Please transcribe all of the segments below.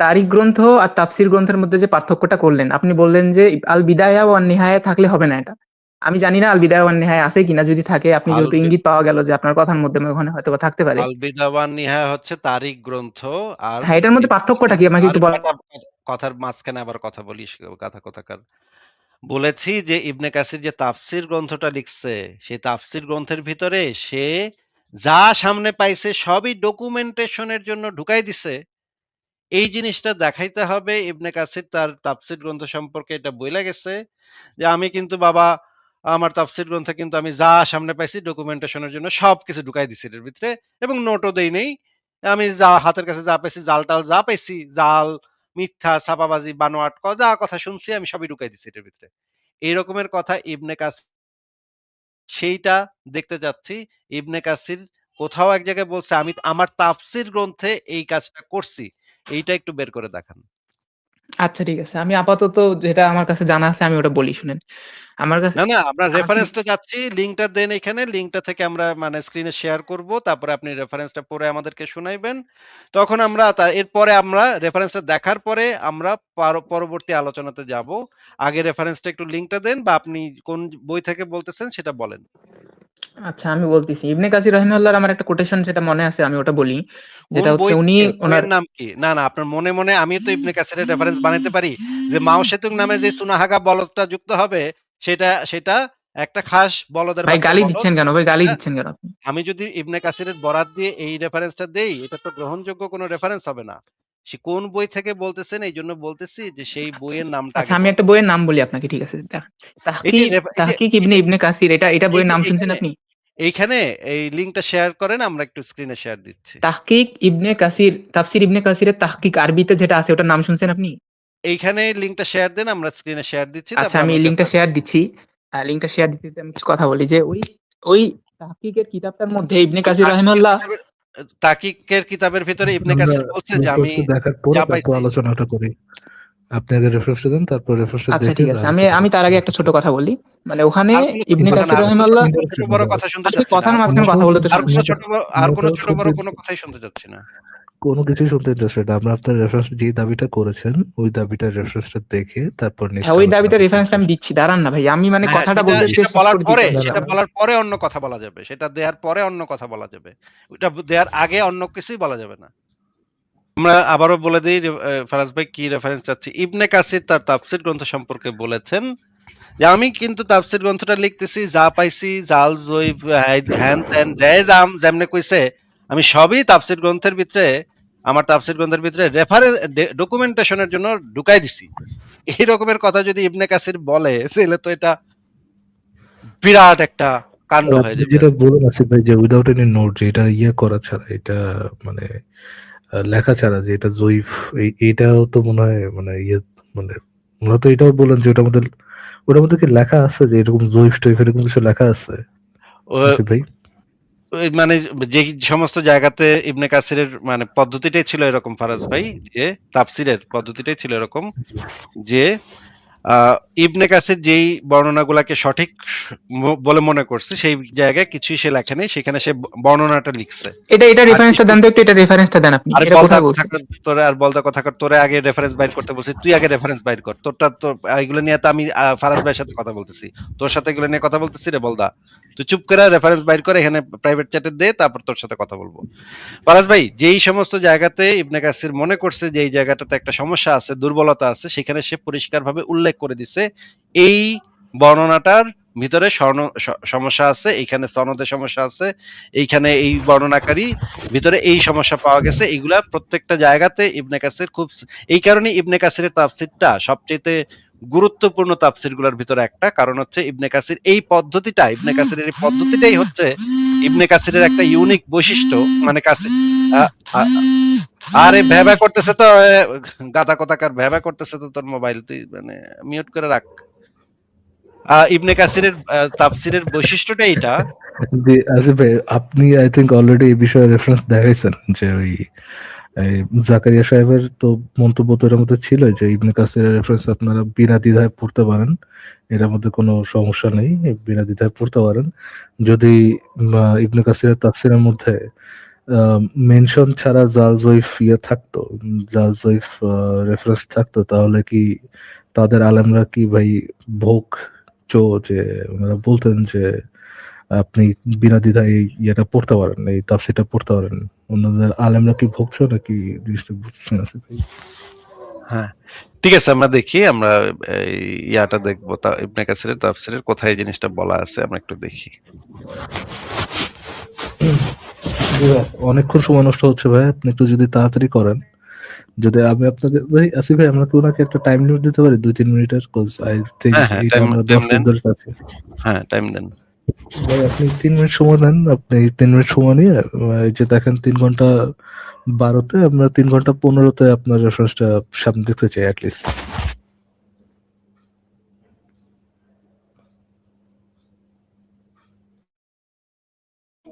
তারিখ গ্রন্থ আর তাফসির গ্রন্থের মধ্যে যে পার্থক্যটা করলেন আপনি বললেন যে আল বিদায়া ওয়ান নিহায়া থাকলে হবে না এটা। আমি জানি না আল বিদায়া ওয়ান নিহায়া আছে কিনা যদি থাকে আপনি যেহেতু ইঙ্গিত পাওয়া গেল যে আপনার কথার মধ্যে ওখানে হয়তো থাকতে পারে। আল বিদাওয়ান নিহা হচ্ছে তারিখ গ্রন্থ আর হ্যাঁ এটার মধ্যে পার্থক্যটা কি? আমাকে একটু বলেন। কথার মাঝখানে আবার কথা বলিস কথা কথাকার। বলেছি যে ইবনে কাসির যে তাফসির গ্রন্থটা লিখছে সেই তাফসির গ্রন্থের ভিতরে সে যা সামনে পাইছে সবই ডকুমেন্টেশনের জন্য ঢুকাই দিছে। এই জিনিসটা দেখাইতে হবে। ইবনে কাসির তার তাফসির গ্রন্থ সম্পর্কে এটা বইলা গেছে যে, আমি কিন্তু বাবা, আমার তাফসির গ্রন্থে কিন্তু আমি যা সামনে পাইছি ডকুমেন্টেশনের জন্য সব কিছু ঢুকাই দিছি এর ভিতরে এবং নোটও দেই নেই। আমি যা হাতের কাছে যা পাইছি, জাল টাল যা পাইছি, জাল, মিথ্যা, ছাপাবাজি, বানোয়াট যা কথা শুনছি আমি সবই ঢুকাই দিছি এটার ভিতরে। এই রকমের কথা ইবনে কাস সেইটা দেখতে যাচ্ছি। ইবনে কাসির কোথাও এক জায়গায় বলছে, আমি আমার তাফসির গ্রন্থে এই কাজটা করছি। এইটা একটু বের করে দেখান। আচ্ছা ঠিক আছে। আমি আপাতত যেটা আমার কাছে জানা আছে আমি ওটা বলি শুনেন। আমার কাছে না না আমরা রেফারেন্সটা যাচ্ছি। লিংকটা দেন এখানে। লিংকটা থেকে আমরা মানে স্ক্রিনে শেয়ার করব। তারপরে আপনি রেফারেন্সটা পরে আমাদেরকে শোনাইবেন। তখন আমরা তার এরপরে আমরা রেফারেন্সটা দেখার পরে আমরা পরবর্তী আলোচনাতে যাব। আগে রেফারেন্সটা একটু লিংকটা দেন বা আপনি কোন বই থেকে বলতেছেন সেটা বলেন। আচ্ছা আমি বলতেছি। ইবনে কাসির রহিমাল্লাহর আমার একটা কোটেশন সেটা মনে আছে আমি ওটা বলি। যেটা হচ্ছে উনি ওনার নাম কি? না না আপনার মনে মনে আমি তো ইবনে কাসিরের রেফারেন্স বানাইতে পারি যে মাও সেতুং নামে যে সুনাহাগা বলদটা যুক্ত হবে সেটা সেটা একটা খাস বলদের ভাই গালি দিচ্ছেন কেন? ভাই গালি হ্যাঁ। দিচ্ছেন কেন আপনি? আমি যদি ইবনে কাসিরের বরাত দিয়ে এই রেফারেন্সটা দেই এটা তো গ্রহণযোগ্য কোনো রেফারেন্স হবে না। সে কোন বই থেকে বলতেছেন এই জন্য বলতেছি যে সেই বইয়ের নামটা আচ্ছা আমি একটা বইয়ের নাম বলি আপনাকে ঠিক আছে। তাহকিক ইবনে ইবনে কাসির এটা এটা বইয়ের নাম শুনছেন আপনি? এইখানে এই লিংকটা শেয়ার করেন আমরা একটু স্ক্রিনে শেয়ার দিচ্ছি। তাহকিক ইবনে কাসির তাফসির ইবনে কাসিরের তাহকিক আরবিতে যেটা আছে ওটার নাম শুনছেন আপনি? এইখানে লিংকটা শেয়ার দেন আমরা স্ক্রিনে শেয়ার দিচ্ছি আচ্ছা আমি লিংকটা শেয়ার দিচ্ছি। লিংকটা শেয়ার দিতে আমি কিছু কথা বলি যে ওই ওই তাহকিকের কিতাবটার মধ্যে ইবনে কাসির রহিমাল্লাহ তাকিকের কিতাবের ভিতরে ইবনে কাসির বলছে যে আমি যা পাইছি- আলোচনাটা করি। আপনি আগে রেফারেন্সটা দেন তারপর রেফারেন্সটা আচ্ছা ঠিক আছে। আমি আমি তার আগে একটা ছোট কথা বলি। মানে ওখানে ইবনে কথা কাসির রাহিমাল্লাহ বড় কথা শুনতে যাচ্ছি কথার না। মাঝখানে কথা বলতে আর কোনো ছোট বড় আর কোনো ছোট বড় কোনো কথাই শুনতে চাচ্ছি না। কোনো কিছুই শুনতে ইন্টারেস্টেড আমরা আপনার রেফারেন্স যে দাবিটা করেছেন ওই দাবিটার রেফারেন্সটা দেখে তারপর হ্যাঁ ওই দাবিটা রেফারেন্স আমি দিচ্ছি দাঁড়ান না ভাই। আমি মানে হ্যাঁ, কথাটা বলতে সেটা শেষ বলার পরে সেটা বলার পরে অন্য কথা বলা যাবে। সেটা দেওয়ার পরে অন্য কথা বলা যাবে। ওটা দেওয়ার আগে অন্য কিছুই বলা যাবে না। আমরা আবারও বলে দিই ফারাজ ভাই কি রেফারেন্স চাচ্ছি? ইবনে কাসির তার তাফসির গ্রন্থ সম্পর্কে বলেছেন যে আমি কিন্তু তাফসির গ্রন্থটা লিখতেছি যা পাইছি জাল জয়ীফ হ্যান ত্যান যেমনে কইছে আমি সবই তাফসির গ্রন্থের ভিতরে আমার তাফসির গ্রন্থের ভিতরে রেফারেন্স ডকুমেন্টেশনের জন্য ঢুকাই দিছি। এই রকমের কথা যদি ইবনে কাসির বলে তাহলে তো এটা বিরাট একটা কাণ্ড হয়ে যাবে। যেটা বলেন আসিফ ভাই যে উইদাউট এনি নোট যে এটা ইয়ে করা ছাড়া এটা মানে লেখা ছাড়া যে এটা জয়ীফ এটাও তো মনে হয় মানে ইয়ে মানে মূলত এটাও বলেন যে ওটার মধ্যে ওটার মধ্যে কি লেখা আছে যে এরকম জয়ীফ টয়ীফ এরকম কিছু লেখা আছে? ও- আসিফ ভাই? মানে যে সমস্ত জায়গাতে ইবনে কাসিরের মানে পদ্ধতিটাই ছিল এরকম ফারাজ ভাই, যে তাফসিরের পদ্ধতিটাই ছিল এরকম যে ইবনে কাসির যেই বর্ণনাগুলাকে সঠিক বলে মনে করছে সেই জায়গায় কিছুই সে লেখেনি সেখানে সে বর্ণনাটা লিখছে। এটা এটা রেফারেন্সটা দেন তো একটু এটা রেফারেন্সটা দেন আপনি আর এটা কোথায় বলছেন? তোরে আর বলদা কথা কর তোরে আগে রেফারেন্স বাইর করতে বলছি তুই আগে রেফারেন্স বাইর কর তোরটা তো এগুলো নিয়ে তো আমি ফারাজ ভাইয়ের সাথে কথা বলতেছি। তোর সাথে এগুলো নিয়ে কথা বলতেছি রে বলদা। তুই চুপ করে রেফারেন্স বাইর করে এখানে প্রাইভেট চ্যাটে দে তারপর তোর সাথে কথা বলব। ফারাজ ভাই যেই সমস্ত জায়গাতে ইবনে কাসির মনে করছে যে এই জায়গাটাতে একটা সমস্যা আছে দুর্বলতা আছে সেখানে সে পরিষ্কারভাবে উল্লেখ করে দিছে, এই বর্ণনাটার ভিতরে স্বর্ণ- সমস্যা আছে, এইখানে সনদের সমস্যা আছে, এইখানে এই বর্ণনাকারী ভিতরে এই সমস্যা পাওয়া গেছে এগুলা প্রত্যেকটা জায়গাতে ইবনে কাসির খুব এই কারণে ইবনে কাসিরের তাফসিরটা সবচেয়ে গুরুত্বপূর্ণ তাফসিরগুলার ভিতরে একটা, কারণ হচ্ছে ইবনে কাসির এই পদ্ধতিটা, ইবনে কাসিরের এই পদ্ধতিটাই হচ্ছে ইবনে কাসিরের একটা ইউনিক বৈশিষ্ট্য মানে কাসির আরে ভ্যাবা করতেছে তো গাদা কথাকার ভ্যাবা করতেছে তো তোর মোবাইল তুই মানে মিউট করে রাখ। ইবনে কাসিরের তাফসিরের বৈশিষ্ট্যটা এটা জি, আসিফ ভাই, আপনি আই থিঙ্ক অলরেডি এই বিষয়ে রেফারেন্স দেখাইছেন যে ওই জাকারিয়া সাহেবের তো মন্তব্য তো এর মধ্যে ছিল যে ইবনে কাসিরের রেফারেন্স আপনারা বিনা দ্বিধায় পড়তে পারেন। এর মধ্যে কোনো সমস্যা নেই, বিনা দ্বিধায় পড়তে পারেন। যদি ইবনে কাসিরের তাফসিরের মধ্যে মেনশন ছাড়া জাল জয়ীফ ইয়ে থাকতো, জাল জয়ীফ রেফারেন্স থাকতো, তাহলে কি তাদের আলেমরা কি ভাই ভোগ চো যে ওনারা বলতেন যে আপনি বিনা দ্বিধায় এই ইয়েটা পড়তে পারেন এই তাফসিরটা পড়তে পারেন। অন্যদের আলেমরা কি ভোগছো নাকি জিনিসটা বুঝছেন আছে হ্যাঁ ঠিক আছে আমরা দেখি আমরা ইয়াটা দেখব তা ইবনে কাসিরের তাফসিরের কোথায় জিনিসটা বলা আছে আমরা একটু দেখি। অনেকক্ষণ সময় নষ্ট হচ্ছে ভাই আপনি একটু যদি তাড়াতাড়ি করেন। যদি আমি আপনাকে ভাই আসিফ ভাই আমরা কি ওনাকে একটা টাইম লিমিট দিতে পারি? দুই তিন মিনিটের কোজ আই থিঙ্ক হ্যাঁ, হ্যাঁ, মিনিট দেন। হ্যাঁ টাইম দেন। ভাই, আপনি তিন মিনিট সময় নেন আপনি তিন মিনিট সময় নিয়ে এই যে দেখেন তিন ঘণ্টা বারোতে, আমরা তিন ঘণ্টা পনেরোতে আপনার রেফারেন্সটা সামনে দেখতে চাই অ্যাটলিস্ট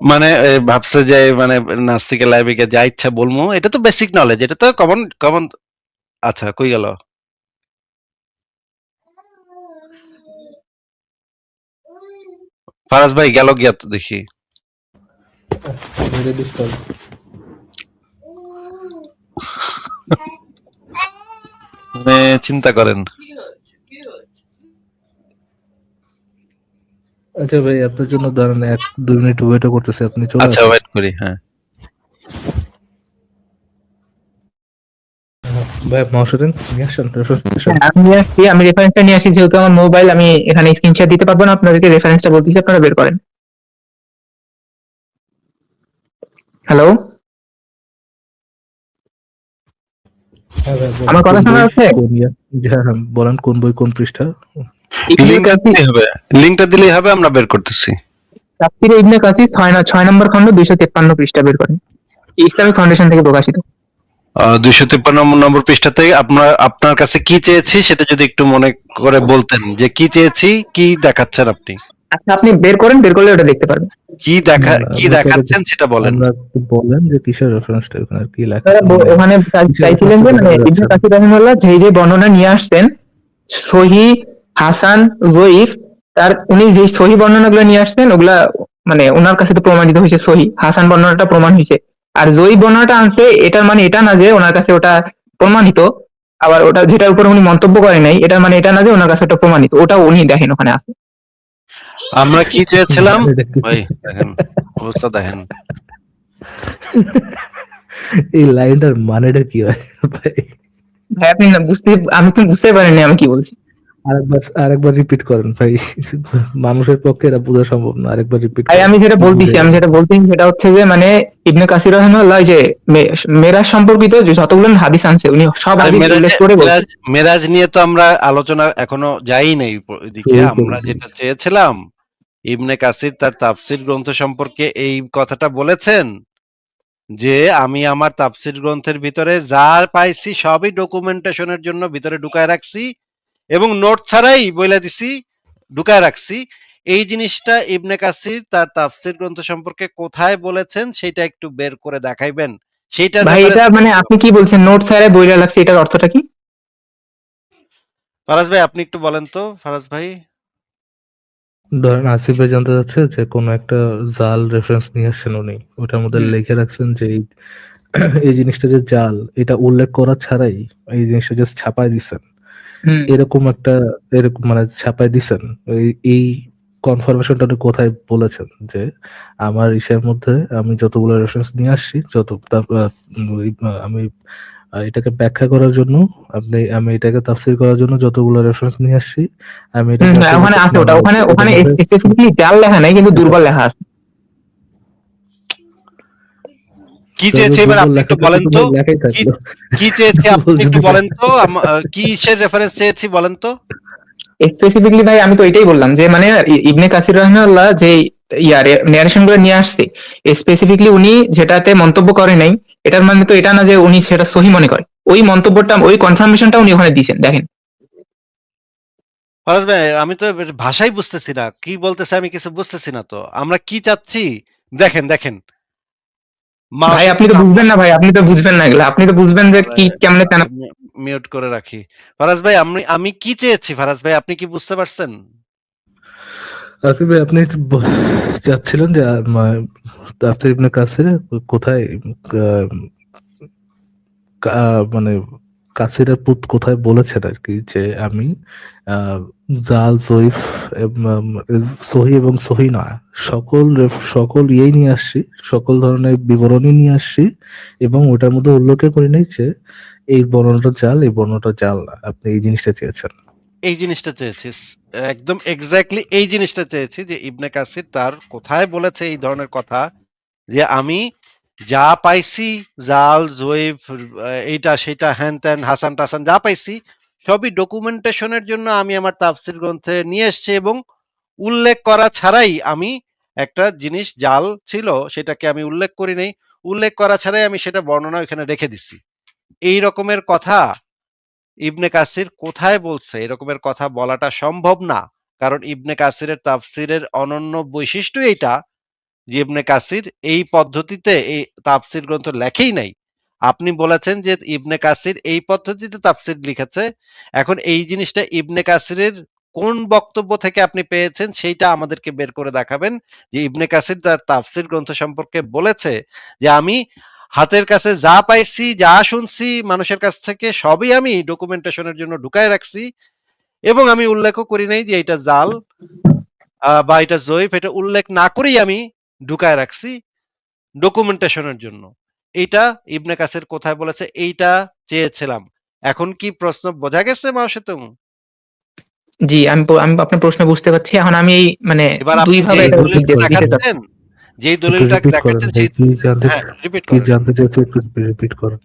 মানে ভাবছে যে মানে নাস্তিকের লাইভে গিয়ে যা ইচ্ছা বলব, এটা তো বেসিক নলেজ এটা তো কমন কমন আচ্ছা কই গেল? ফারাজ ভাই গেল গিয়া তো দেখি। মানে চিন্তা করেন। আচ্ছা ভাই আপনার জন্য ধরেন এক দুই মিনিট ওয়েটও করতেছে আপনি আচ্ছা ওয়েট করি হ্যাঁ। ভাই। হ্যাঁ, আমি আসছি আমি রেফারেন্সটা নিয়ে আসি যেহেতু আমার মোবাইল আমি এখানে স্ক্রিনশট দিতে পারব না আপনাদেরকে রেফারেন্সটা বলতেছি আপনারা বের করেন। হ্যালো হ্যাঁ আমার কথা শোনা যাচ্ছে? ইয়ে? বলেন কোন বই কোন পৃষ্ঠা? লিঙ্কটা দিলেই হবে লিঙ্কটা দিলেই হবে আমরা বের করতেছি। তাফসিরে ইবনে কাসির ছয় নম্বর খণ্ড দুইশো তেপ্পান্ন পৃষ্ঠা বের করেন। ইসলামিক ফাউন্ডেশন থেকে প্রকাশিত। দুইশো তিপ্পান্ন নম্বর পৃষ্ঠাতে আপনার আপনার কাছে কি চেয়েছি সেটা যদি একটু মনে করে বলতেন যে কি চেয়েছি কি দেখাচ্ছেন আপনি? আচ্ছা আপনি বের করেন বের করলে ওটা দেখতে পারবেন। কি দেখা কি দেখাচ্ছেন সেটা বলেন। বলেন যে কিসের রেফারেন্সটা ওখানে কি লেখা মানে ওখানে চাইছিলেন যে মানে ইবনে কাসির রহিমাল্লাহ যে যে বর্ণনা নিয়ে আসছেন সহি হাসান জয়ীফ তার উনি যে সহি বর্ণনাগুলো নিয়ে আসছেন ওগুলা মানে ওনার কাছে তো প্রমাণিত হয়েছে সহি। হাসান বর্ণনাটা প্রমাণ হয়েছে। আর জয়ীফ বর্ণনাটা আনছে এটার মানে এটা না যে ওনার কাছে ওটা প্রমাণিত আবার ওটা যেটার উপর উনি মন্তব্য করেন নাই এটার মানে এটা না যে ওনার কাছে ওটা প্রমাণিত ওটা উনি দেখেন ওখানে আছে। আমরা কি চেয়েছিলাম? ভাই দেখেন অবস্থা দেখেন। এই লাইনটার মানেটা কি হয়? ভাই ভাই আপনি না বুঝতে আমি তো বুঝতে পারিনি আমি কি বলছি। আরেকবার আরেকবার রিপিট করেন ভাই। মানুষের পক্ষে এটা বোঝা সম্ভব না আরেকবার রিপিট ভাই আমি যেটা বলতেছি আমি যেটা বলতেছি সেটা হচ্ছে যে মানে ইবনে কাসির রহমাল্লাহ যে মেরাজ সম্পর্কিত যে যতগুলো হাদিস আনছে উনি সব হাদিস উল্লেখ করে বলছেন মেরাজ- নিয়ে তো আমরা আলোচনা এখনও যাই নাই শুরু আমরা যেটা চেয়েছিলাম ইবনে কাসির তার তাফসির গ্রন্থ সম্পর্কে এই কথাটা বলেছেন যে আমি আমার তাফসির গ্রন্থের ভিতরে যা পাইছি সবই ডকুমেন্টেশনের জন্য ভিতরে ঢুকায় রাখছি। এবং নোট ছাড়াই বইলা দিছি ঢুকায় রাখছি। এই জিনিসটা ইবনে কাসির তার তাফসির গ্রন্থ সম্পর্কে কোথায় বলেছেন সেটা একটু বের করে দেখাইবেন। সেইটা ভাই এটা মানে আপনি কি বলছেন নোট স্যারে বইটা লাগছে এটার অর্থটা কি? ফারাজ ভাই আপনি একটু বলেন তো ফারাজ ভাই। ধরেন আসিফ ভাই জানতে চাচ্ছে যে কোন একটা জাল রেফারেন্স নিয়ে আসছেন উনি ওটার মধ্যে লিখে রাখছেন যে এই- জিনিসটা যে জাল এটা উল্লেখ করা ছাড়াই এই জিনিসটা জাস্ট ছাপায় দিছেন। এরকম একটা এরকম মানে ছাপায় দিছেন। এই- কনফার্মেশনটা কোথায় বলেছেন? যে আমার ইসের মধ্যে আমি যতগুলো রেফারেন্স নিয়ে আসছি যত আমি এটাকে ব্যাখ্যা করার জন্য আপনি আমি এটাকে তাফসির করার জন্য যতগুলো রেফারেন্স নিয়ে আসছি আমি এটা ওখানে আছে ওটা। ওখানে ওখানে মধ্যে- স্পেসিফিকলি জাল লেখা নাই কিন্তু দুর্বল লেখা আছে। কি চেয়েছে? এবার আপনি একটু বলেন তো কি চেয়েছে? আপনি একটু বলেন তো কিসের রেফারেন্স চেয়েছি বলেন তো। স্পেসিফিকলি ভাই আমি তো এটাই বললাম যে মানে ইবনে কাসির রহমাল্লাহ যে ইয়ার ন্যারেশনগুলো নিয়ে আসছে স্পেসিফিকলি উনি যেটাতে মন্তব্য করে নাই এটার মানে তো এটা না যে উনি সেটা সহি মনে করে। ওই মন্তব্যটা ওই কনফার্মেশনটা উনি ওখানে দিয়েছেন দেখেন। ফরাজ ভাই আমি তো ভাষাই বুঝতেছি না। কি বলতেছে আমি কিছু বুঝতেছি না তো। আমরা কি চাচ্ছি? দেখেন দেখেন। ভাই আপনি তো বুঝবেন না ভাই আপনি তো বুঝবেন না এগুলো। আপনি তো বুঝবেন যে কি কেমনে কেন মিউট করে রাখি। ফারাজ ভাই আমি আমি কি চেয়েছি? ফারাজ ভাই আপনি কি বুঝতে পারছেন? আসিফ ভাই আপনি চাচ্ছিলেন যে মা- ইবনে কাসির কোথায় আহ, মানে কাসিরের পুত কোথায় বলেছেন আর কি যে আমি আহ, জাল জয়ীফ সহি এবং সহি না সকল সকল ইয়েই নিয়ে আসছি সকল ধরনের বিবরণী নিয়ে আসছি এবং ওটার মধ্যে উল্লেখ করে নাই যে এই বর্ণনাটা জাল এই বর্ণনাটা জাল আপনি এই জিনিসটা চেয়েছেন। এই জিনিসটা চেয়েছি। একদম এক্স্যাক্টলি এই জিনিসটা চেয়েছি যে ইবনে কাসির তার কোথায় বলেছে এই ধরনের কথা যে আমি যা পাইছি জাল আহ, এইটা সেটা হ্যান ত্যান হাসান টাসান যা পাইছি সবই ডকুমেন্টেশনের জন্য আমি আমার তাফসির গ্রন্থে নিয়ে এসেছি এবং উল্লেখ করা ছাড়াই আমি একটা জিনিস, জাল ছিল, সেটাকে আমি উল্লেখ করি নাই। উল্লেখ করা ছাড়াই আমি সেটা বর্ণনা এখানে রেখে দিছি। এই রকমের কথা ইবনে কাসির কোথায় বলছে? এরকমের কথা বলাটা সম্ভব না, কারণ ইবনে কাসিরের তাফসিরের অনন্য বৈশিষ্ট্য এইটা যে ইবনে কাসির এই পদ্ধতিতে এই তাফসির গ্রন্থ লেখেই নাই। আপনি বলেছেন যে ইবনে কাসির এই পদ্ধতিতে তাফসির লিখেছে। এখন এই জিনিসটা ইবনে কাসিরের কোন বক্তব্য থেকে আপনি পেয়েছেন সেইটা আমাদেরকে বের করে দেখাবেন। যে ইবনে কাসির তার তাফসির গ্রন্থ সম্পর্কে বলেছে যে, আমি হাতের কাছে যা পাইছি, যা শুনছি, মানুষের কাছ থেকে সবই আমি ডকুমেন্টেশনের জন্য ঢুকায় রাখছি। এবং আমি উল্লেখও করি নাই যে এটা জাল বা এটা জয়ীফ এটা উল্লেখ না করেই আমি ঢুকায় রাখছি ডকুমেন্টেশনের জন্য। এইটা ইবনে কাসির কোথায় বলেছে? এইটা চেয়েছিলাম। এখন কি প্রশ্ন বোঝা গেছে মাওসেতুং জি আমি আমি আপনার প্রশ্ন বুঝতে পারছি। এখন আমি এই মানে এবার দুই ভাবে দলিলটা। দেখাচ্ছেন যেই দলিলটা রিপিট করেন দেখাচ্ছেন কি জানতে হ্যাঁ চাইছে একটু রিপিট করেন।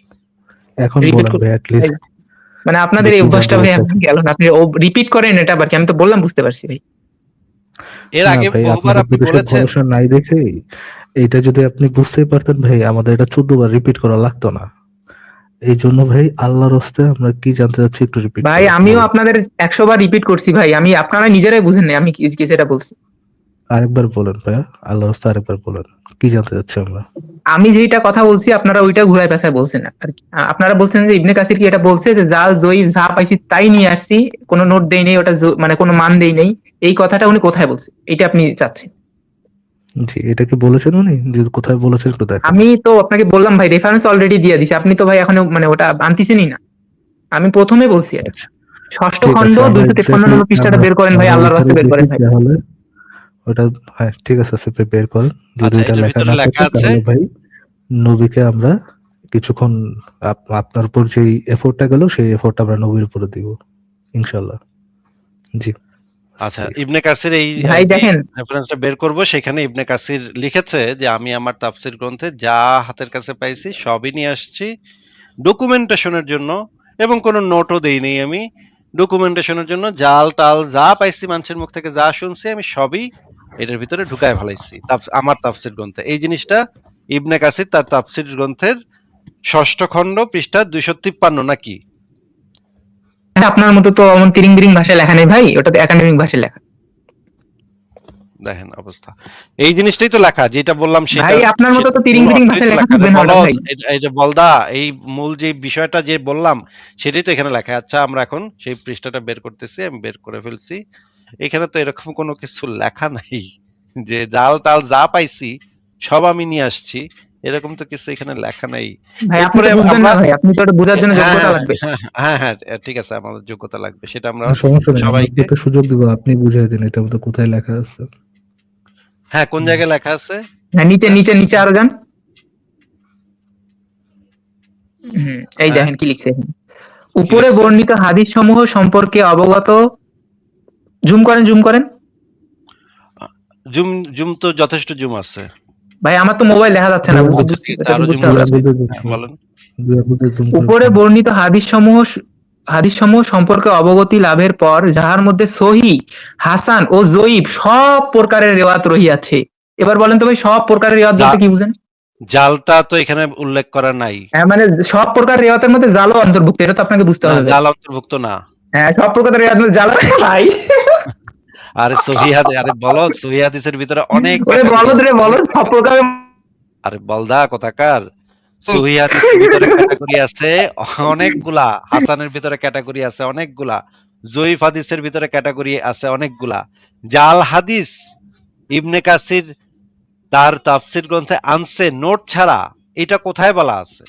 এখন বলেন মানে আপনাদের এই অভ্যাসটা ভাই চাচ্ছেন? গেল না? আপনি রিপিট করেন এটা আবার কি? আমি তো বললাম বুঝতে পারছি ভাই। এর আগে বহুবার আপনার আপনি বলেছেন। নাই দেখে এটা যদি আপনি বুঝতেই পারতেন ভাই আমাদের এটা চোদ্দ বার রিপিট করা লাগতো না। এই জন্য ভাই আল্লাহর হস্তে আমরা কি জানতে চাচ্ছি একটু রিপিট ভাই আমিও আপনাদের একশো বার রিপিট করছি ভাই। আমি আপনারা নিজেরাই বুঝেন না আমি কি যেটা বলছি। আরেকবার বলেন ভাই আল্লাহর হস্তে আরেকবার বলেন কি জানতে চাচ্ছি আমরা? আমি যেইটা কথা বলছি আপনারা ওইটা ঘুরায় পেঁচায় বলছেন আর কি। আপনারা বলছেন যে ইবনে কাসির কি এটা বলছে যে জাল জয়ী যা পাইছি তাই নিয়ে আসছি কোনো নোট দেই নেই ওটা মানে কোনো মান দেই নেই। এই কথাটা উনি কোথায় বলছে? এটা আপনি চাচ্ছেন? জি এটা কি বলেছেন উনি? যে কোথায় বলেছেন একটু দেখেন। আমি তো আপনাকে বললাম ভাই রেফারেন্স অলরেডি দিয়ে দিছি। আপনি তো ভাই এখনও মানে ওটা আনতেছেনই না। আমি প্রথমে বলছি এটা। আচ্ছা, ষষ্ঠ খণ্ড দুইশো তিপ্পান্ন নম্বর পৃষ্ঠাটা বের করেন ভাই আল্লাহর রাস্তায় বের করেন ভাই। ওটা হ্যাঁ ঠিক আছে আসিফ বের করেন। যদি আচ্ছা, এটা লেখা আছে? ভাই নবীকে আমরা কিছুক্ষণ আপনার উপর যেই এফোর্টটা গেল সেই এফোর্টটা আমরা নবীর উপরে দিব ইনশাল্লাহ জি। আচ্ছা ইবনে কাসির এই ভাই দেখেন। রেফারেন্সটা বের করব। সেখানে ইবনে কাসির লিখেছে যে আমি আমার তাফসির গ্রন্থে যা হাতের কাছে পাইছি সবই নিয়ে আসছি ডকুমেন্টেশনের জন্য এবং কোনো নোটও দেইনি আমি। ডকুমেন্টেশনের জন্য জাল টাল যা পাইছি মানুষের মুখ থেকে যা শুনছি আমি সবই এটার ভিতরে ঢুকায় ফেলাইছি আমার তাফসির গ্রন্থে। এই জিনিসটা ইবনে কাসির তার তাফসির গ্রন্থের ষষ্ঠ খণ্ড পৃষ্ঠা দুইশো তিপ্পান্ন নাকি? আপনার মতো তো অমন তিরিং বিরিং ভাষায় লেখা নেই ভাই ওটা তো একাডেমিক ভাষায় লেখা। দেখেন অবস্থা। এই জিনিসটাই তো লেখা যেটা বললাম সেটা ভাই আপনার মতো তো তিরিং বিরিং ভাষায় লেখা। থাকবে না ভাই। এই যে বলদা এই মূল যে বিষয়টা যে বললাম সেটাই তো এখানে লেখা। আচ্ছা আমরা এখন সেই পৃষ্ঠাটা বের করতেছি আমি বের করে ফেলছি। এখানে তো এরকম কোনো কিছু লেখা নাই যে জাল টাল যা পাইছি সব আমি নিয়ে আসছি। এরকম তো কিছু এখানে লেখা নাই। আপনি তো তো বোঝার জন্য হ্যাঁ, যোগ্যতা লাগবে। হ্যাঁ, হ্যাঁ ঠিক আছে আমাদের যোগ্যতা লাগবে সেটা আমরা সবাইকে সুযোগ দিব আপনি বুঝিয়ে দিন এটা মধ্যে কোথায় লেখা আছে। হ্যাঁ কোন জায়গায় লেখা আছে? হ্যাঁ নিচে নিচে নিচে আরও যান। এই। দেখেন কি লিখছে উপরে বর্ণিত হাদিস সমূহ সম্পর্কে অবগত জুম করেন জুম করেন। জুম জুম তো যথেষ্ট জুম আছে। ভাই আমার তো মোবাইল দেখা যাচ্ছে না হ্যাঁ, উপরে বর্ণিত হাদিস সমূহ হাদিস সমূহ সম্পর্কে অবগতি লাভের পর যাহার মধ্যে সহি হাসান ও জয়ীব সব প্রকারের রেওয়াত রহিয়াছে। এবার বলেন তো ভাই সব প্রকারের রেওয়াত বলতে কি বুঝেন? জালটা তো এখানে উল্লেখ করা নাই। হ্যাঁ মানে সব প্রকার রেওয়াতের মধ্যে জালও অন্তর্ভুক্ত এটা তো আপনাকে বুঝতে হবে। জাল অন্তর্ভুক্ত না। হ্যাঁ সব প্রকার রেওয়াত মধ্যে জাল ভাই। আরে সহিহাদ আরে বলো সহিহাদিসের ভিতরে অনেক ওরে বলদ রে বলদ সব প্রকার আরে বলদা কথাকার? সহিহাদিসের ভিতরে ক্যাটাগরি আছে অনেকগুলা হাসানের ভিতরে ক্যাটাগরি আছে অনেকগুলা জয়ীফ হাদিসের ভিতরে ক্যাটাগরি আছে অনেকগুলা। জাল হাদিস ইবনে কাসির তার তাফসির গ্রন্থে আনছে নোট ছাড়া এটা কোথায় বলা আছে?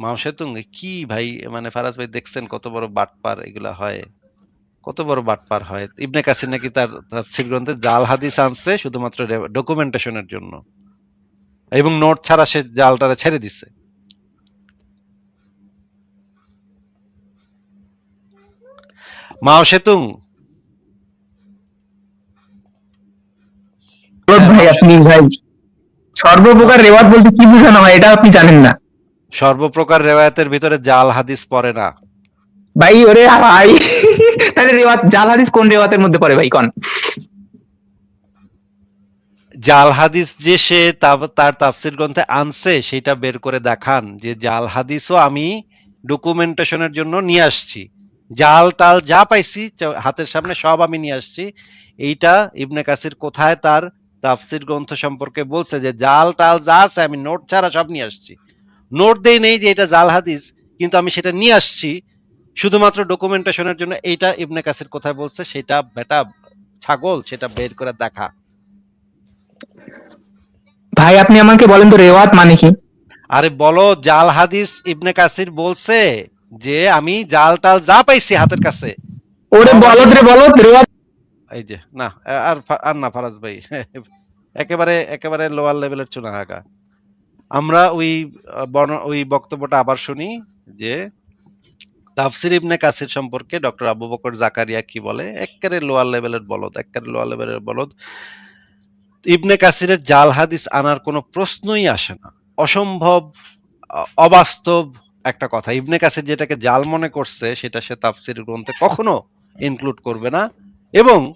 মামসেতুং কি ভাই? মানে ফারাজ ভাই দেখছেন কত বড় বাটপার এগুলা হয়? কত বড় বাটপার হয়? ইবনে কাসির নাকি তার তাফসির গ্রন্থে জাল হাদিস আনছে শুধুমাত্র ডকুমেন্টেশনের জন্য। এবং নোট ছাড়া সে জালটারে ছেড়ে দিছে। মাও সেতুং ভাই, আপনি ভাই সর্বপ্রকার রেওয়াত বলতে কি বোঝানো হয়, এটা আপনি জানেন না। সর্বপ্রকার রেওয়ায়াতের ভিতরে জাল হাদিস পড়ে না। ভাই ওরে ভাই। তাহলে রেওয়াত জাল হাদিস কোন রেওয়াতের মধ্যে পড়ে ভাই? কোন। জাল হাদিস যে সে তার তাফসির গ্রন্থে আনছে সেটা বের করে দেখান যে জাল হাদিসও আমি ডকুমেন্টেশনের জন্য নিয়ে আসছি। জাল টাল যা পাইছি হাতের সামনে সব আমি নিয়ে আসছি। এইটা ইবনে কাসির কোথায় তার তাফসির গ্রন্থ সম্পর্কে বলছে যে জাল টাল যা আছে আমি নোট ছাড়া সব নিয়ে আসছি। নোট দেই নেই যে এটা জাল হাদিস কিন্তু আমি সেটা নিয়ে আসছি। শুধুমাত্র ডকুমেন্টেশনের জন্য এইটা ইবনে কাসির কোথায় বলছে সেটা বেটা ছাগল সেটা বের করে দেখা। ভাই আপনি আমাকে বলেন তো রেওয়াত মানে কি? আরে বলো জাল হাদিস ইবনে কাসির বলছে যে আমি জাল টাল যা পাইছি হাতের কাছে। ওরে বলদ রে বলদ রেওয়াত এই যে না আর আর না ফারাজ ভাই। একেবারে একেবারে লোয়ার লেভেলের চুনা হাঁকা আমরা ওই ওই বক্তব্যটা আবার শুনি যে তাফসির ইবনে কাসির সম্পর্কে ডক্টর আবু বকর জাকারিয়া কি বলে? একেবারে লোয়ার লেভেলের বলদ একেবারে লোয়ার লেভেলের বলদ। ইবনে কাসিরের জাল হাদিস আনার কোনো প্রশ্নই আসে না। অসম্ভব অবাস্তব একটা কথা। ইবনে কাসির যেটাকে জাল মনে করছে, সেটা সে তাফসির গ্রন্থে কখনো ইনক্লুড করবে না। এবং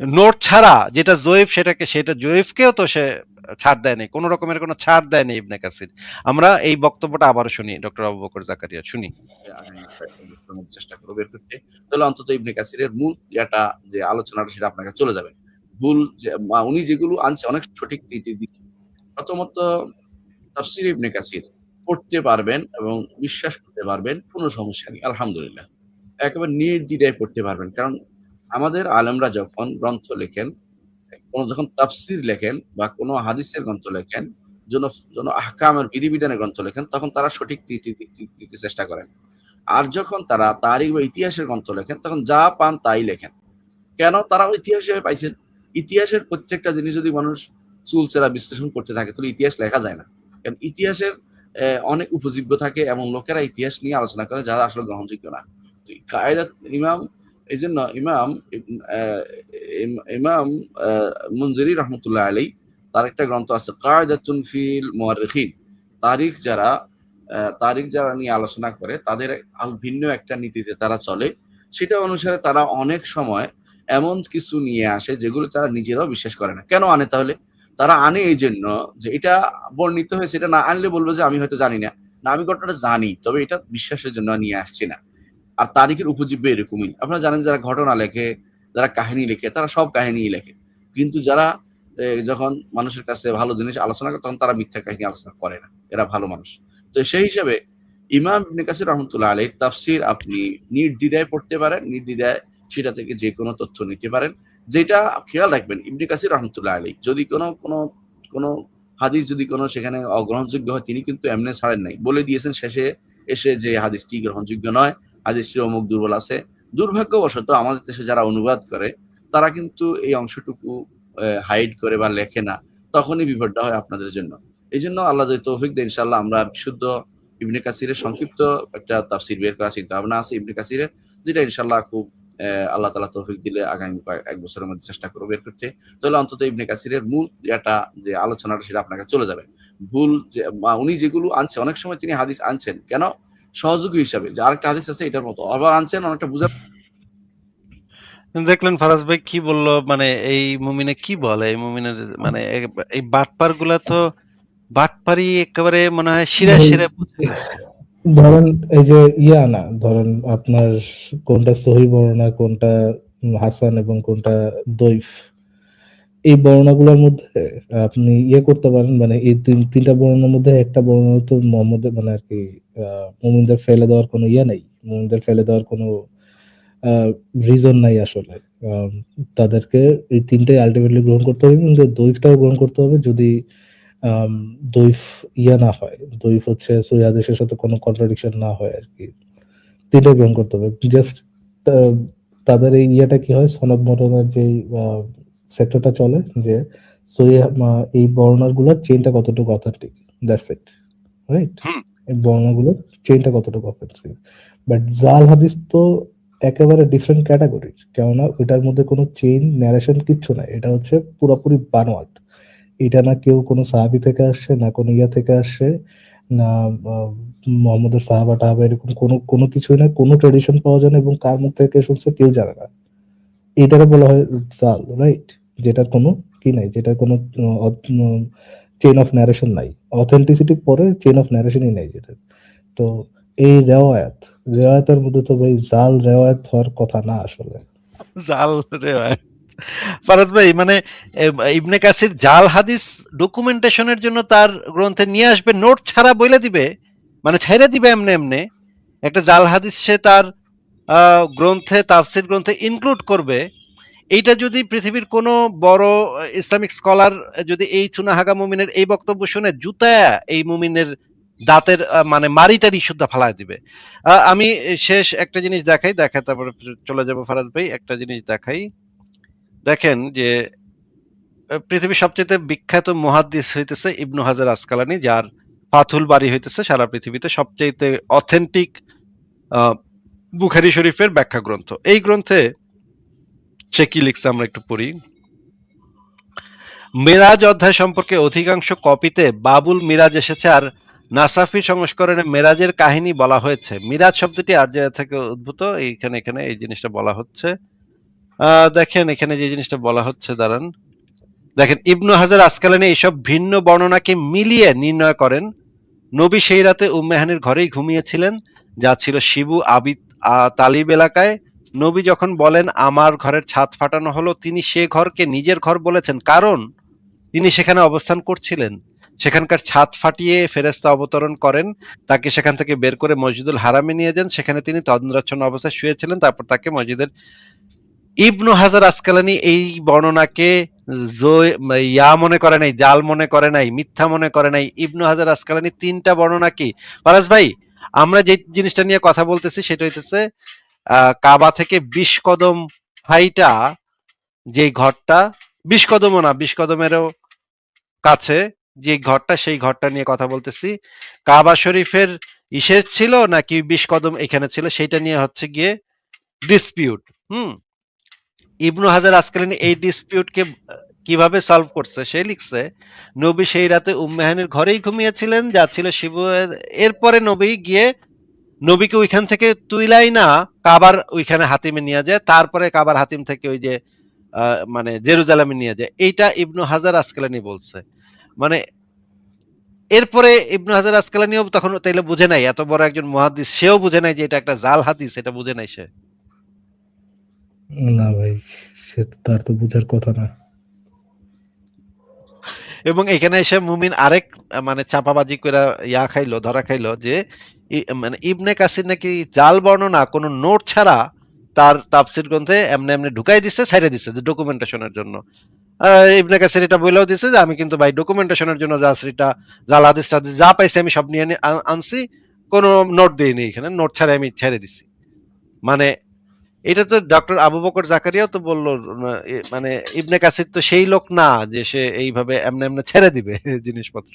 নোট ছাড়া যেটা জয়ীফ, সেটাকে, সেটা জয়ীফকেও তো সে ছাড় দেয়নি, কোনো রকমের কোনো ছাড় দেয়নি ইবনে কাসির। আমরা এই বক্তব্যটা আবার শুনি, ডক্টর আবু বকর জাকারিয়া, শুনি। চেষ্টা করব বের করতে। তাহলে অন্তত ইবনে কাসিরের মূল যেটা যে আলোচনাটা, সেটা আপনার কাছে চলে যাবে। ভুল উনি যেগুলো আনছে, অনেক সঠিক প্রথমত, তাফসির ইবনে কাসির পড়তে পারবেন এবং বিশ্বাস করতে পারবেন, কোনো সমস্যা নেই, আলহামদুলিল্লাহ। একেবারে নির্দ্বিধায় পড়তে পারবেন। কারণ আমাদের আলেমরা যখন গ্রন্থ লেখেন কোনো যখন তাফসির লেখেন বা কোনো হাদিসের গ্রন্থ লেখেন, যেন আহকামের বিধিবিধানের গ্রন্থ লেখেন, তখন তারা সঠিক দিতে চেষ্টা করেন। আর যখন তারা তারিখ বা ইতিহাসের গ্রন্থ লেখেন, তখন যা পান তাই লেখেন। কেন? তারা ইতিহাস পাইছেন। ইতিহাসের প্রত্যেকটা জিনিস যদি মানুষ চুলচেরা বিশ্লেষণ করতে থাকে, তাহলে ইতিহাস লেখা যায় না। কারণ ইতিহাসের অনেক উপযোগ্য থাকে এবং লোকেরা ইতিহাস নিয়ে আলোচনা করে যারা আসলে গ্রহণযোগ্য না। কায়দা ইমাম এই জন্য ইমাম ইমাম মঞ্জুরি রহমতুল্লাহ আলী তার একটা গ্রন্থ আছে, কায়দাতুন ফিল মুয়াররিখিন তারিখ যারা তারিখ যারা নিয়ে আলোচনা করে, তাদের ভিন্ন একটা নীতিতে তারা চলে। সেটা অনুসারে তারা অনেক সময় এমন কিছু নিয়ে আসে, যেগুলো তারা নিজেরাও বিশ্বাস করে না। কেন আনে তাহলে? তারা আনে এই জন্য যে এটা বর্ণিত হয়েছে, এটা না আনলে বলব যে আমি হয়তো জানি না। না, আমি ঘটনাটা জানি, তবে এটা বিশ্বাসের জন্য নিয়ে আসছি না। আর তারিখের উপজীব্য এরকমই। আপনারা জানেন যারা ঘটনা লেখে, যারা কাহিনী লেখে, তারা সব কাহিনী লেখে। কিন্তু যারা যখন মানুষের কাছে ভালো জিনিস আলোচনা করে, তখন তারা মিথ্যা কাহিনী আলোচনা করে না। এরা ভালো মানুষ। তো সেই হিসাবে ইমাম ইবনে কাসির রহমতুল্লাহ আলীর তাফসির আপনি নির্দ্বিধায় পড়তে পারেন, নির্দ্বিধায় সেটা থেকে যে কোনো তথ্য নিতে পারেন। যেটা খেয়াল রাখবেন, ইবনে কাসির রহমতুল্লাহ আলী যদি কোনো কোনো কোনো হাদিস যদি কোনো সেখানে অগ্রহণযোগ্য হয়, তিনি কিন্তু এমনি ছাড়েন নাই। বলে দিয়েছেন শেষে এসে যে হাদিসটি গ্রহণযোগ্য নয়। হাদিসটি অমুক দুর্বল আছে। দুর্ভাগ্যবশত আমাদের দেশে যারা অনুবাদ করে, তারা কিন্তু এই অংশটুকু হাইড করে বা লেখে না। তখনই বিপদটা হয় আপনাদের জন্য। এই জন্য আল্লাহ যদি তৌফিক দেয় ইনশাল্লাহ আমরা বিশুদ্ধ ইবনে কাসিরের সংক্ষিপ্ত একটা তাফসির বের করার চিন্তা ভাবনা আছে ইবনে কাসিরের, যেটা ইনশাল্লাহ খুব আল্লাহ তালা তৌফিক দিলে আগামী এক বছরের মধ্যে চেষ্টা করব বের করতে। তাহলে অন্তত ইবনে কাসিরের মূল যেটা, যে আলোচনাটা সেটা আপনার কাছে চলে যাবে। ভুল যে উনি যেগুলো আনছে, অনেক সময় তিনি হাদিস আনছেন। কেন? সহযোগী হিসাবে যে আরেকটা হাদিস আছে এটার মতো। আবার আনছেন অনেকটা বুঝা দেখলেন ফারাজ ভাই কি বলল মানে এই মুমিনে কি বলে? এই মুমিনের মানে এই বাটপারগুলা তো বাটপারি একেবারে মনে হয় শিরা শিরা বুঝে গেছে। ধরেন এই যে ইয়া না ধরেন আপনার কোনটা সহি বর্ণনা কোনটা হাসান এবং কোনটা দৈফ এই বর্ণনাগুলোর মধ্যে আপনি ইয়ে করতে পারেন মানে এই তিন তিনটা বর্ণনার মধ্যে একটা বর্ণনা তো মোহাম্মদ মানে আর কি মুমিনদের ফেলে দেওয়ার কোনো ইয়ে নেই। মুমিনদের ফেলে দেওয়ার কোনো রিজন নাই আসলে। তাদেরকে এই তিনটাই আলটিমেটলি গ্রহণ করতে হবে এবং দৈফটাও গ্রহণ করতে হবে যদি দৈফ ইয়া না হয়। দৈফ হচ্ছে সৈয়াদেশের সাথে কোনো কন্ট্রাডিকশন না হয় আর কি। তিনটাই গ্রহণ করতে হবে। জাস্ট তাদের এই ইয়েটা কি হয়? সনদ মটনের যে সেক্টরটা চলে যে সহি এই বর্ণনারগুলোর চেনটা কতটুকু অথেন্টিক দ্যাটস ইট রাইট বর্ণনাগুলোর চেইনটা কতটুকু অথেন্টিক বাট জাল হাদিস তো একেবারে ডিফারেন্ট ক্যাটাগরি কেননা ওইটার মধ্যে কোনো চেইন ন্যারেশন কিচ্ছু নাই। এটা হচ্ছে পুরোপুরি বানোয়াট। এটা না কেউ কোনো সাহাবি থেকে আসছে, না কোনো ইয়া থেকে আসছে, না মোহাম্মদের সাহাবা টাহাবা এরকম কোনো কোনো কিছুই না। কোনো ট্রেডিশন পাওয়া যায় না এবং কার মুখ থেকে শুনছে কেউ জানে না। এটারে বলা হয় জাল রাইট যেটার কোনো কি নাই, যেটার কোনো চেইন অফ ন্যারেশন নাই। অথেন্টিসিটি পরে চেইন অফ ন্যারেশনই নাই যেটা। তো এই রেওয়ায়াত, রেওয়ায়াতের মধ্যে তো ভাই জাল রেওয়ায়াত হওয়ার কথা না আসলে। জাল রে ভাই। ফারাজ ভাই মানে ইবনে কাসির জাল হাদিস ডকুমেন্টেশনের জন্য তার গ্রন্থে নিয়ে আসবে, নোট ছাড়া বলে দিবে মানে ছাইরা দিবে এমনে এমনে। একটা জাল হাদিস সে তার গ্রন্থে, তাফসির গ্রন্থে ইনক্লুড করবে। এইটা যদি পৃথিবীর কোনো বড় ইসলামিক স্কলার যদি এই চুনাহাগা মুমিনের এই বক্তব্য শুনে জুতা এই মুমিনের দাঁতের মানে মারিটারি শুদ্ধ ফালায় দিবে। আমি শেষ একটা জিনিস দেখাই দেখাই, তারপরে চলে যাব ফারাজ ভাই, একটা জিনিস দেখাই। দেখেন যে পৃথিবীর সবচেয়ে বিখ্যাত মুহাদ্দিস হইতেছে ইবনু হাজার আসকালানি, যার ফাথুল বাড়ি হইতেছে সারা পৃথিবীতে সবচেয়ে অথেন্টিক বুখারি শরীফের ব্যাখ্যা গ্রন্থ এই গ্রন্থে সে কি লিখছে আমরা একটু পড়ি। মেরাজ অধ্যায় সম্পর্কে অধিকাংশ কপিতে বাবুল মিরাজ এসেছে আর নাসাফি সংস্করণে মেরাজের কাহিনী বলা হয়েছে। মিরাজ শব্দটি আর্জিয়া থেকে উদ্ভূত এইখানে এখানে এই জিনিসটা বলা হচ্ছে। দেখেন এখানে যে জিনিসটা বলা হচ্ছে দাঁড়ান। দেখেন ইবনু হাজার আসকালানি এইসব ভিন্ন বর্ণনাকে মিলিয়ে নির্ণয় করেন। নবী সেই রাতে উম্মেহানের ঘরেই ঘুমিয়েছিলেন যা ছিল শিবু আহ, তালিব এলাকায়। নবী যখন বলেন, আমার ঘরের ছাদ ফাটানো হলো, তিনি সে ঘরকে নিজের ঘর বলেছেন। কারণ তিনি সেখানে অবস্থান করছিলেন। সেখানকার ছাদ ফাটিয়ে ফেরেস্তা অবতরণ করেন। তাকে সেখান থেকে বের করে মসজিদুল হারামে নিয়ে যান। সেখানে তিনি তন্দ্রাচ্ছন্ন অবস্থায় শুয়েছিলেন। তারপর তাকে মসজিদের ইবনু হাজার আসকালানি এই বর্ণনাকে ইয়া মনে করে নাই, জাল মনে করে নাই, মিথ্যা মনে করে নাই। ইবনু হাজার আসকালানি তিনটা বর্ণনা কি? ফারাজ ভাই, আমরা যে জিনিসটা নিয়ে কথা বলতেছি সেটা হইতেছে কাবা থেকে বিশ কদম হাইটা যে ঘরটা, বিশ কদমও না, বিশ কদমেরও কাছে যে ঘরটা, সেই ঘরটা নিয়ে কথা বলতেছি। কাবা শরীফের ইসের ছিল নাকি বিশ কদম এখানে ছিল সেটা নিয়ে হচ্ছে গিয়ে ডিসপিউট হুম? ইবনু হাজার আসকালিনী এই ডিসপিউটকে কীভাবে সলভ করছে, সে লিখছে, নবী সেই রাতে উম্মেহানের ঘরেই ঘুমিয়েছিলেন, যা ছিল শিবু এরপরে নবী গিয়ে নবীকে ওইখান থেকে তুইলাই না, কাবার ওইখানে হাতিমে নিয়ে যায়, তারপরে কাবার হাতিম থেকে ওই যে মানে জেরুজালেমে নিয়ে যায়। এইটা ইবনু হাজার আসকালানি বলছে। মানে এরপরে ইবনু হাজার আসকালানিও তখন তাইলে বুঝে নাই, এত বড় একজন মুহাদ্দিস, সেও বুঝে নাই যে এটা একটা জাল হাদিস, এটা বুঝে নাই সে। না ভাই, সে তার তো বুঝার কথা না। এবং এখানে এসে মুমিন আরেক মানে চাপাবাজি করে ইয়া খাইলো, ধরা খাইলো যে মানে ইবনে কাসির নাকি জাল বর্ণনা কোনো নোট ছাড়া তার তাফসির গ্রন্থে এমনি এমনি ঢুকাই দিছে ছাইরে দিছে, যে ডকুমেন্টেশনের জন্য। ইবনে কাসির এটা বলেও দিছে যে, আমি কিন্তু ভাই ডকুমেন্টেশনের জন্য জাসরিটা জাল, হাদিস যা পাইছি আমি সব নিয়ে আনছি, কোনো নোট দিইনি এখানে, নোট ছাড়া আমি ছেড়ে দিছি। মানে এটা তো ডক্টর আবু বকর জাকারিয়াও তো বলল মানে ইবনে কাসির তো সেই লোক না যে সে এইভাবে এমনি এমনি ছেড়ে দিবে জিনিসপত্র।